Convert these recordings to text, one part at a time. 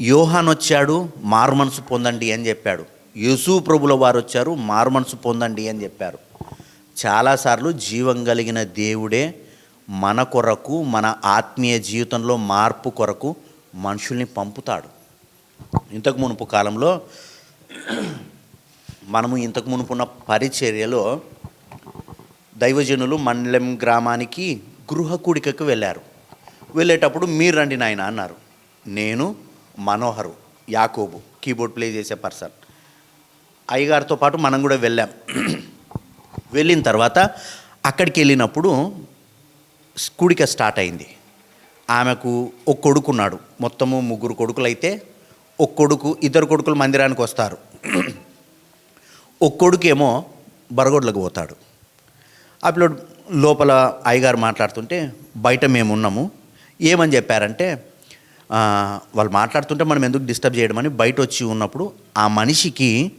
యోహాన్ వచ్చాడు మారు మనసు పొందండి అని చెప్పాడు. యేసు ప్రభుల వారు వచ్చారు మారు మనసు పొందండి అని చెప్పారు. చాలాసార్లు జీవం కలిగిన దేవుడే మన కొరకు మన ఆత్మీయ జీవితంలో మార్పు కొరకు మనుషుల్ని పంపుతాడు. ఇంతకు మునుపు కాలంలో మనము ఇంతకు మునుపున్న పరిచర్యలో దైవజనులు మండలం గ్రామానికి గృహ కూడికకు వెళ్ళారు. వెళ్ళేటప్పుడు మీరు రండి నాయన అన్నారు. నేను మనోహరు యాకోబు కీబోర్డ్ ప్లే చేసే పర్సన్. అయ్యగారితో పాటు మనం కూడా వెళ్ళాం. వెళ్ళిన తర్వాత అక్కడికి వెళ్ళినప్పుడు కుడిక స్టార్ట్ అయింది. ఆమెకు ఒక కొడుకున్నాడు మొత్తము ముగ్గురు కొడుకులు అయితే ఒక కొడుకు ఇద్దరు కొడుకులు మందిరానికి వస్తారు. ఒక కొడుకేమో బరగొడ్లకు పోతాడు. అప్పుడు లోపల అయ్యగారు మాట్లాడుతుంటే బయట మేము ఉన్నాము ఏమని చెప్పారంటే వాళ్ళు మాట్లాడుతుంటే మనం ఎందుకు డిస్టర్బ్ చేయడం అని బయట వచ్చి ఉన్నప్పుడు ఆ మనిషికి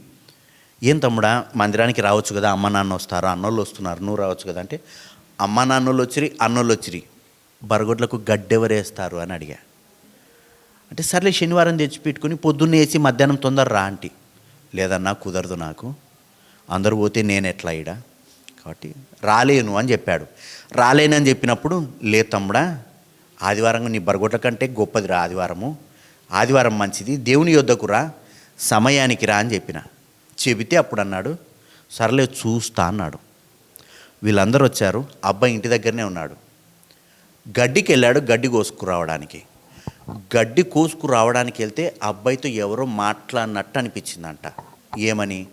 ఏం తమ్ముడా మందిరానికి రావచ్చు కదా అమ్మ నాన్న వస్తారు అన్నోళ్ళు వస్తున్నారు నువ్వు రావచ్చు కదా అంటే అమ్మ నాన్నోళ్ళు వచ్చిరి అన్నోళ్ళు వచ్చిరి బరగొడ్లకు గడ్డెవరేస్తారు అని అడిగా. అంటే సర్లే శనివారం తెచ్చి పెట్టుకుని పొద్దున్నే వేసి మధ్యాహ్నం తొందర రా ఆంటీ. లేదన్నా కుదరదు నాకు. అందరూ పోతే నేను ఎట్లా ఇడా కాబట్టి రాలేను అని చెప్పాడు. రాలేనని చెప్పినప్పుడు లే తమ్ముడా ఆదివారం నీ బరగొట్ల కంటే గొప్పది రా ఆదివారము. ఆదివారం మంచిది. దేవుని యొద్దకు రా. సమయానికి రా అని చెప్పిన. చెబితే అప్పుడు అన్నాడు సర్లే చూస్తా అన్నాడు. వీళ్ళందరూ వచ్చారు. అబ్బాయి ఇంటి దగ్గరనే ఉన్నాడు. గడ్డికి వెళ్ళాడు గడ్డి కోసుకురావడానికి. గడ్డి కోసుకురావడానికి వెళ్తే ఆ అబ్బాయితో ఎవరో మాట్లాడినట్టు అనిపించిందంట. ఏమని?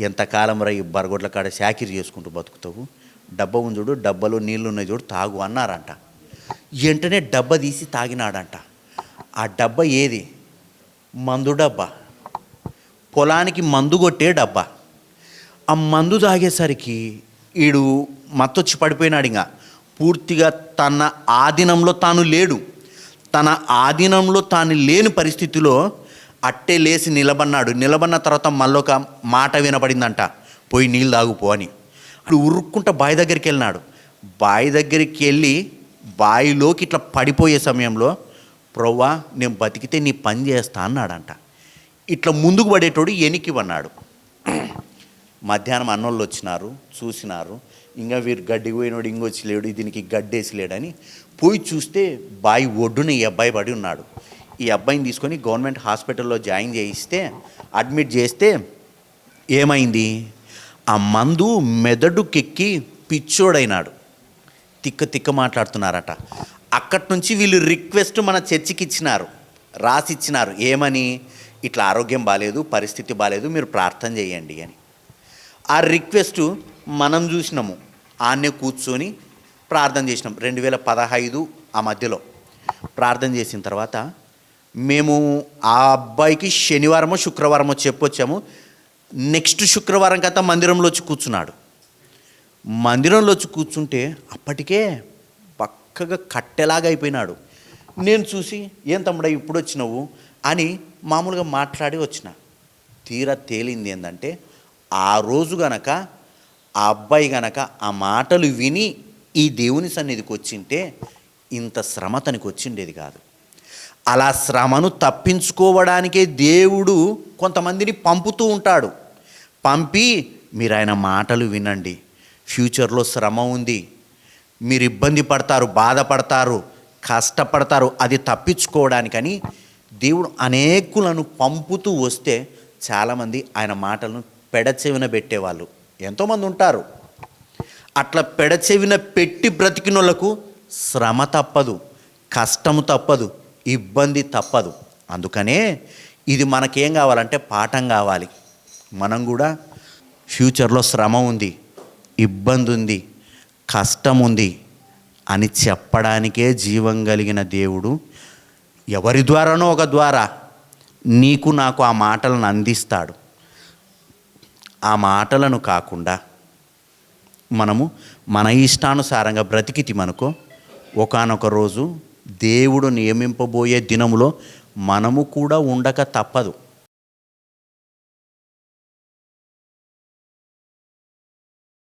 ఎంతకాలం రా ఈ బరగొడ్ల కాడ శాకిరి చేసుకుంటూ బతుకుతావు? డబ్బా ఉంది చూడు డబ్బాలో నీళ్ళు ఉన్నాయి చూడు తాగు అన్నారంట. వెంటనే డబ్బా తీసి తాగినాడంట. ఆ డబ్బా ఏది? మందు డబ్బా. పొలానికి మందు కొట్టే డబ్బా. ఆ మందు తాగేసరికి ఈడు మత్తొచ్చి పడిపోయినాడు ఇంకా పూర్తిగా తన ఆధీనంలో తాను లేడు. తన ఆధీనంలో తాను లేని పరిస్థితిలో అట్టే లేచి నిలబడినాడు. నిలబడిన తర్వాత మళ్ళొక మాట వినపడిందంట. పోయి నీళ్ళు తాగుపో అని. అప్పుడు ఉరుక్కుంటా బావి దగ్గరికి వెళ్ళినాడు. బావి దగ్గరికి వెళ్ళి బాయిలోకి ఇట్లా పడిపోయే సమయంలో ప్రవ్వా నేను బతికితే నీ పని చేస్తా అన్నాడంట. ఇట్లా ముందుకు పడేటోడు ఎనికివన్నాడు మధ్యాహ్నం అన్నోళ్ళు వచ్చినారు చూసినారు. ఇంకా వీరు గడ్డి పోయినోడు ఇంకొచ్చి లేడు దీనికి గడ్డేసి లేడని పోయి చూస్తే బాయి ఒడ్డున ఈ అబ్బాయి పడి ఉన్నాడు. ఈ అబ్బాయిని తీసుకొని గవర్నమెంట్ హాస్పిటల్లో జాయిన్ చేయిస్తే అడ్మిట్ చేస్తే ఏమైంది? ఆ మందు మెదడుకెక్కి పిచ్చోడైనాడు. తిక్క తిక్క మాట్లాడుతున్నారట. అక్కడి నుంచి వీళ్ళు రిక్వెస్ట్ మన చర్చికి ఇచ్చినారు రాసి ఇచ్చినారు ఏమని? ఇట్లా ఆరోగ్యం బాగాలేదు పరిస్థితి బాగాలేదు మీరు ప్రార్థన చేయండి అని. ఆ రిక్వెస్ట్ మనం చూసినాము. ఆన్నే కూర్చొని ప్రార్థన చేసినాం. రెండు వేల పదహైదు ఆ మధ్యలో ప్రార్థన చేసిన తర్వాత మేము ఆ అబ్బాయికి శనివారమో శుక్రవారమో చెప్పొచ్చాము. నెక్స్ట్ శుక్రవారం కథ మందిరంలో వచ్చి కూర్చున్నాడు. మందిరంలో వచ్చి కూర్చుంటే అప్పటికే పక్కగా కట్టెలాగా అయిపోయినాడు. నేను చూసి ఏం తమ్ముడా ఇప్పుడు వచ్చినావు? అని మామూలుగా మాట్లాడి వచ్చిన. తీరా తేలింది ఏంటంటే ఆ రోజు గనక ఆ అబ్బాయి గనక ఆ మాటలు విని ఈ దేవుని సన్నిధికి వచ్చింటే ఇంత శ్రమ తనకి వచ్చిండేది కాదు. అలా శ్రమను తప్పించుకోవడానికే దేవుడు కొంతమందిని పంపుతూ ఉంటాడు. పంపి మీరు ఆయన మాటలు వినండి. ఫ్యూచర్లో శ్రమ ఉంది. మీరు ఇబ్బంది పడతారు బాధపడతారు కష్టపడతారు అది తప్పించుకోవడానికని దేవుడు అనేకులను పంపుతూ వస్తే చాలామంది ఆయన మాటలను పెడచెవిన పెట్టేవాళ్ళు. ఎంతోమంది ఉంటారు. అట్లా పెడచెవిన పెట్టి బ్రతికినోళ్ళకు శ్రమ తప్పదు కష్టము తప్పదు ఇబ్బంది తప్పదు. అందుకనే ఇది మనకేం కావాలంటే పాఠం కావాలి. మనం కూడా ఫ్యూచర్లో శ్రమ ఉంది. ఇబ్బంది ఉంది కష్టం ఉంది అని చెప్పడానికే జీవం కలిగిన దేవుడు ఎవరి ద్వారానో ఒక ద్వారా నీకు నాకు ఆ మాటలను అందిస్తాడు. ఆ మాటలను కాకుండా మనము మన ఇష్టానుసారంగా బ్రతికితి మనకో. ఒకానొక రోజు దేవుడు నియమింపబోయే దినములో మనము కూడా ఉండక తప్పదు.